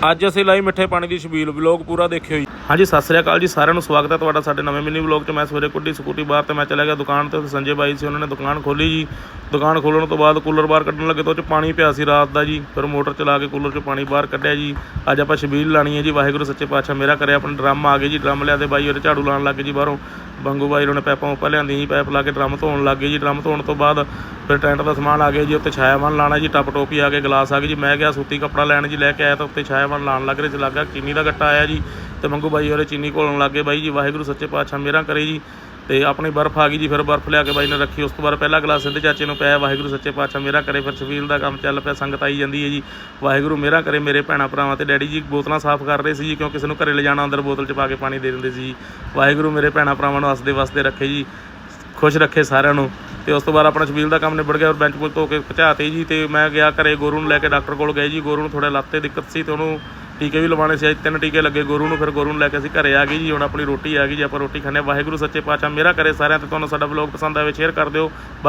ਅੱਜ ਅਸੀਂ ਲਾਈ ਮਿੱਠੇ ਪਾਣੀ ਦੀ ਛਬੀਲ ਵਲੌਗ ਪੂਰਾ ਦੇਖਿਓ ਜੀ। ਹਾਂਜੀ, ਸਤਿ ਸ੍ਰੀ ਅਕਾਲ ਜੀ, ਸਾਰਿਆਂ ਨੂੰ ਸਵਾਗਤ ਹੈ ਤੁਹਾਡਾ ਸਾਡੇ ਨਵੇਂ ਮਿੰਨੀ ਵਲੌਗ 'ਚ। ਮੈਂ ਸਵੇਰੇ ਕੁੱਡੀ ਸਕੂਟੀ ਬਾਹਰ ਤੇ ਮੈਂ ਚਲਾ ਗਿਆ ਦੁਕਾਨ ਤੇ ਸੰਜੇ ਬਾਈ ਸੀ, ਉਹਨਾਂ ਨੇ ਦੁਕਾਨ ਖੋਲੀ ਜੀ। ਦੁਕਾਨ ਖੋਲਣ ਤੋਂ ਬਾਅਦ ਕੂਲਰ ਬਾਹਰ ਕੱਢਣ ਲੱਗੇ ਤਾਂ ਉਹ 'ਚ ਪਾਣੀ ਪਿਆ ਸੀ ਰਾਤ ਦਾ ਜੀ। ਫਿਰ ਮੋਟਰ ਚਲਾ ਕੇ ਕੂਲਰ 'ਚ ਪਾਣੀ ਬਾਹਰ ਕੱਢਿਆ ਜੀ। ਅੱਜ ਆਪਾਂ ਛਬੀਲ ਲਾਣੀ ਹੈ ਜੀ। ਵਾਹਿਗੁਰੂ ਸੱਚੇ ਪਾਤਸ਼ਾਹ ਮੇਰਾ ਕਰਿਆ ਆਪਣਾ ਡਰਮ ਆ ਗਏ ਜੀ। ਡਰਮ ਲਿਆ ਲਿਆਦੇ ਬਾਈ, ਉਹਦੇ ਝਾੜੂ ਲਾਉਣ ਲੱਗੇ ਜੀ ਬਾਹਰੋਂ। ਬੰਗੂ ਬਾਈ ਉਹਨੇ ਪੈਪਾਂ ਉੱਪਰ ਲਿਆਂਦੀ ਜੀ ਪੈਪ ਲਾ ਕੇ ਡਰਮ ਧੋਣ ਲੱਗ ਗਏ ਜੀ, ਡਰਮ ਧੋਣ ਤੋਂ ਬਾਅਦ ਫਿਰ ਟੈਂਟ ਦਾ ਸਮਾਨ ਆ ਗਿਆ ਜੀ, ਉੱਤੇ ਛਾਇਆਵਾਨ ਲਾਣਾ ਜੀ, ਟੱਪ ਟੋਪੀ ਆ ਕੇ ਗਲਾਸ ਆ ਗਏ ਜੀ, ਮੈਂ ਗਿਆ ਸੂਤੀ ਕੱਪੜਾ ਲੈਣ ਜੀ, ਲੈ ਕੇ ਆਇਆ ਤਾਂ ਉੱਤੇ ਛਾਇਆਵਾਨ ਲਾਣ ਲੱਗ ਰਹੇ ਸੀ ਲੱਗਾ ਚੀਨੀ ਦਾ ਗੱਟਾ ਆਇਆ ਜੀ ਤੇ ਮੰਗੂ ਬਾਈ ਉਹਦੇ ਚੀਨੀ ਘੋਲਣ ਲੱਗੇ ਬਾਈ ਜੀ, ਵਾਹਿਗੁਰੂ ਸੱਚੇ ਪਾਤਸ਼ਾਹ ਮੇਰਾ ਕਰੇ ਜੀ। ਤੇ ਆਪਣੀ ਬਰਫ਼ ਆ ਗਈ ਜੀ, ਫਿਰ ਬਰਫ਼ ਲਿਆ ਕੇ ਬਾਈ ਨੇ ਰੱਖੀ, ਉਸ ਤੋਂ ਬਾਅਦ ਪਹਿਲਾ ਗਲਾਸ ਸਿੱਧੇ ਚਾਚੇ ਨੂੰ ਪਿਆ, ਵਾਹਿਗੁਰੂ ਸੱਚੇ ਪਾਤਸ਼ਾਹ ਮੇਰਾ ਕਰੇ, ਫਿਰ ਛਬੀਲ ਦਾ ਕੰਮ ਚੱਲ ਪਿਆ, ਸੰਗਤ ਆਈ ਜਾਂਦੀ ਹੈ ਜੀ। ਵਾਹਿਗੁਰੂ ਮੇਰਾ ਕਰੇ, ਮੇਰੇ ਭੈਣਾ ਭਰਾਵਾਂ ਤੇ ਡੈਡੀ ਜੀ ਬੋਤਲਾਂ ਸਾਫ਼ ਕਰ ਰਹੇ ਸੀ ਜੀ, ਕਿਉਂਕਿ ਕਿਸੇ ਨੂੰ ਘਰੇ ਲਿਜਾਣਾ ਅੰਦਰ ਬੋਤਲ ਚ ਪਾ ਕੇ ਪਾਣੀ ਦੇ ਦਿੰਦੇ ਸੀ ਜੀ। ਵਾਹਿਗੁਰੂ ਮੇਰੇ ਭੈਣਾ ਭਰਾਵਾਂ ਨੂੰ ਹੱਸਦੇ ਵਸਦੇ ਰੱਖੇ ਜੀ, ਖੁਸ਼ ਰੱਖੇ ਸਾਰਿਆਂ ਨੂੰ। ਤੇ ਉਸ ਤੋਂ ਬਾਅਦ ਆਪਣਾ ਛਬੀਲ ਦਾ ਕੰਮ ਨਿਬੜ ਗਿਆ, ਔਰ ਬੈਂਚ ਬੁੱਕ ਧੋ ਕੇ ਪਹੁੰਚਾਤੇ ਜੀ, ਤੇ ਮੈਂ ਗਿਆ ਘਰੇ, ਗੋਰੂ ਨੂੰ ਲੈ ਕੇ ਡਾਕਟਰ ਕੋਲ ਗਏ ਜੀ, ਗੋਰੂ ਨੂੰ ਥੋੜਾ ਲੱਤ ਤੇ ਦਿੱਕਤ ਸੀ ਤੇ ਉਹਨੂੰ ਟੀਕੇ ਵੀ ਲਵਾਉਣੇ ਸੀ, ਅੱਜ ਤਿੰਨ ਟੀਕੇ ਲੱਗੇ, ਗੁਰੂ ਨੂੰ, ਫਿਰ ਗੁਰੂ ਨੂੰ ਲੈ ਕੇ ਅਸੀਂ ਘਰੇ ਆ ਗਏ ਜੀ, ਹੁਣ ਆਪਣੀ ਰੋਟੀ ਆ ਗਈ ਜੀ, ਆਪਾਂ ਰੋਟੀ ਖਾਣੇ ਵਾਹਿਗੁਰੂ ਸੱਚੇ ਪਾਤਸ਼ਾਹ, ਮੇਰਾ ਕਰੇ ਸਾਰਿਆਂ ਤੇ, ਤੁਹਾਨੂੰ ਸਾਡਾ ਵਲੌਗ ਪਸੰਦ ਆਵੇ ਸ਼ੇਅਰ ਕਰ ਦਿਓ ਬਾਏ।